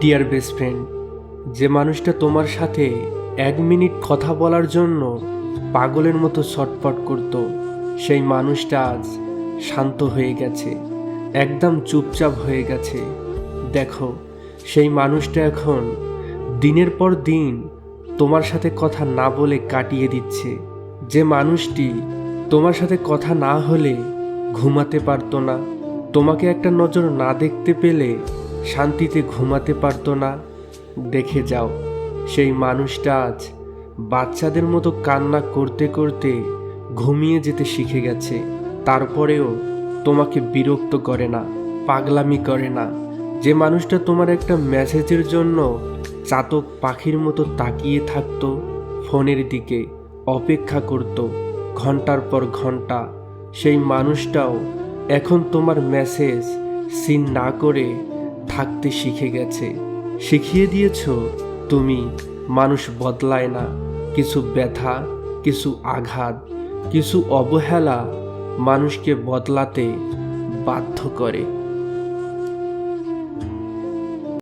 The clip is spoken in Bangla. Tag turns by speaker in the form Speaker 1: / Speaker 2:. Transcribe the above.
Speaker 1: ডিয়ার বেস্ট ফ্রেন্ড যে মানুষটা তোমার সাথে এক মিনিট কথা বলার জন্য পাগলের মতো ছটফট করত, সেই মানুষটা আজ শান্ত হয়ে গেছে, একদম চুপচাপ হয়ে গেছে। দেখো, সেই মানুষটা এখন দিনের পর দিন তোমার সাথে কথা না বলে কাটিয়ে দিচ্ছে। যে মানুষটি তোমার সাথে কথা না হলে ঘুমাতে পারতো না। তোমাকে একটা নজর না দেখতে পেলে শান্তিতে ঘুমাতে পারতো না। দেখে যাও, সেই মানুষটা আজ বাচ্চাদের মতো কান্না করতে করতে ঘুমিয়ে যেতে শিখে গেছে। তারপরেও তোমাকে বিরক্ত করে না, পাগলামি করে না। যে মানুষটা তোমার একটা মেসেজের জন্য চাতক পাখির মতো তাকিয়ে থাকতো, ফোনের দিকে অপেক্ষা করত ঘণ্টার পর ঘণ্টা। সেই মানুষটাও এখন তোমার মেসেজ সিন না করে থাকতে শিখে গেছে। শিখিয়ে দিয়েছ, তুমি মানুষ বদলায় না। কিছু ব্যথা, কিছু আঘাত, কিছু অবহেলা মানুষকে বদলাতে বাধ্য করে।